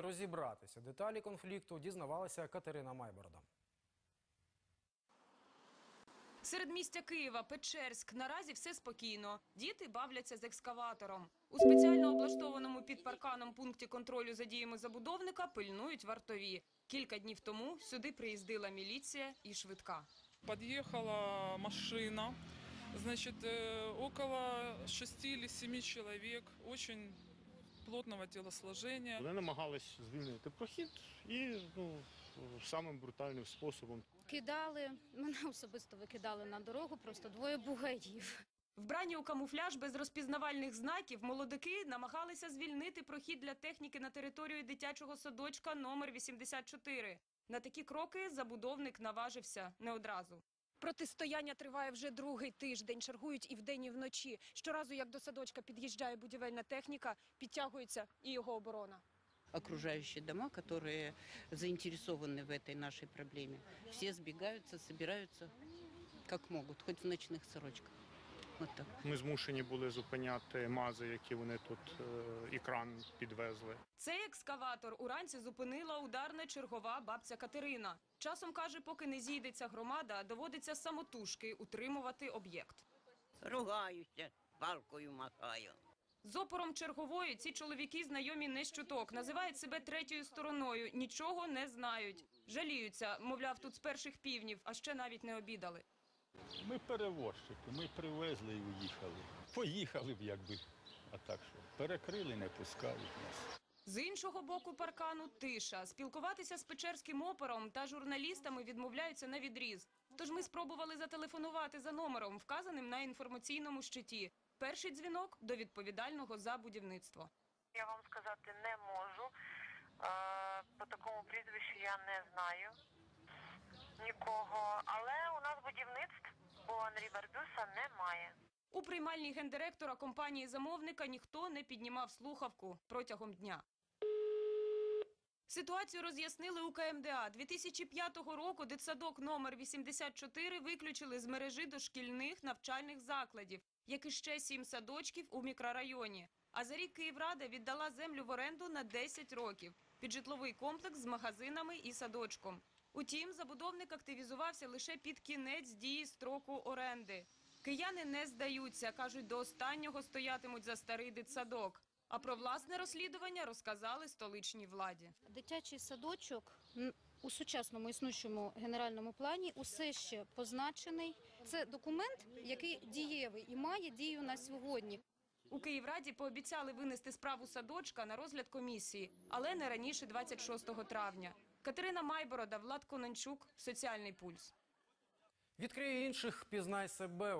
розібратися. Деталі конфлікту дізнавалася Катерина Майборода. Серед містя Києва, Печерськ, наразі все спокійно. Діти бавляться з екскаватором. У спеціально облаштованому під парканом пункті контролю за діями забудовника пильнують вартові. Кілька днів тому сюди приїздила міліція і швидка. Подъехала машина, значит, э, около шести или семи человек, очень плотного телосложения. Вони намагались звільнити прохід і ну, самим брутальним способом. Кидали, мене особисто викидали на дорогу, просто двоє бугаїв. Вбрані у камуфляж без розпізнавальних знаків молодики намагалися звільнити прохід для техніки на територію дитячого садочка номер 84. На такі кроки забудовник наважився не одразу. Протистояння триває вже другий тиждень. Чергують і вдень, і вночі. Щоразу, як до садочка під'їжджає будівельна техніка, підтягується і його оборона. окружающие дома, которые заинтересованы в этой нашей проблеме. Все сбегаются, собираются как могут, хоть в ночных сорочках. Вот. Ми змушені були зупиняти мази, які вони тут е, і кран підвезли. Цей екскаватор уранці зупинила ударна чергова бабця Катерина. Часом каже, поки не зійдеться громада, доводиться самотужки утримувати об'єкт. ругаюся, палкою махаю. З опором чергової ці чоловіки знайомі не з чуток, називають себе третьою стороною, нічого не знають. Жаліються, мовляв, тут з перших півнів, а ще навіть не обідали. Ми перевозчики, ми привезли і уїхали. Поїхали б, якби. А так що, перекрили, не пускають нас. З іншого боку паркану тиша. Спілкуватися з печерським опером та журналістами відмовляються на відріз. Тож ми спробували зателефонувати за номером, вказаним на інформаційному щиті. Перший дзвінок до відповідального за будівництво. Я вам сказати не можу. Е, По такому прізвищу я не знаю нікого. Але будівництв, бо Анрі Барбюса немає. У приймальній гендиректора компанії замовника ніхто не піднімав слухавку протягом дня. Ситуацію роз'яснили у КМДА. 2005 року дитсадок номер 84 виключили з мережі дошкільних навчальних закладів, як і ще сім садочків у мікрорайоні. А за рік Київрада віддала землю в оренду на 10 років під житловий комплекс з магазинами і садочком. Утім, забудовник активізувався лише під кінець дії строку оренди. Кияни не здаються, кажуть, до останнього стоятимуть за старий дитсадок. А про власне розслідування розказали столичній владі. Дитячий садочок у сучасному існуючому генеральному плані усе ще позначений. Це документ, який дієвий і має дію на сьогодні. У Київраді пообіцяли винести справу садочка на розгляд комісії, але не раніше 26 травня. Катерина Майборода, Влад Конончук, Соціальний пульс. Відкрий інших, пізнай себе.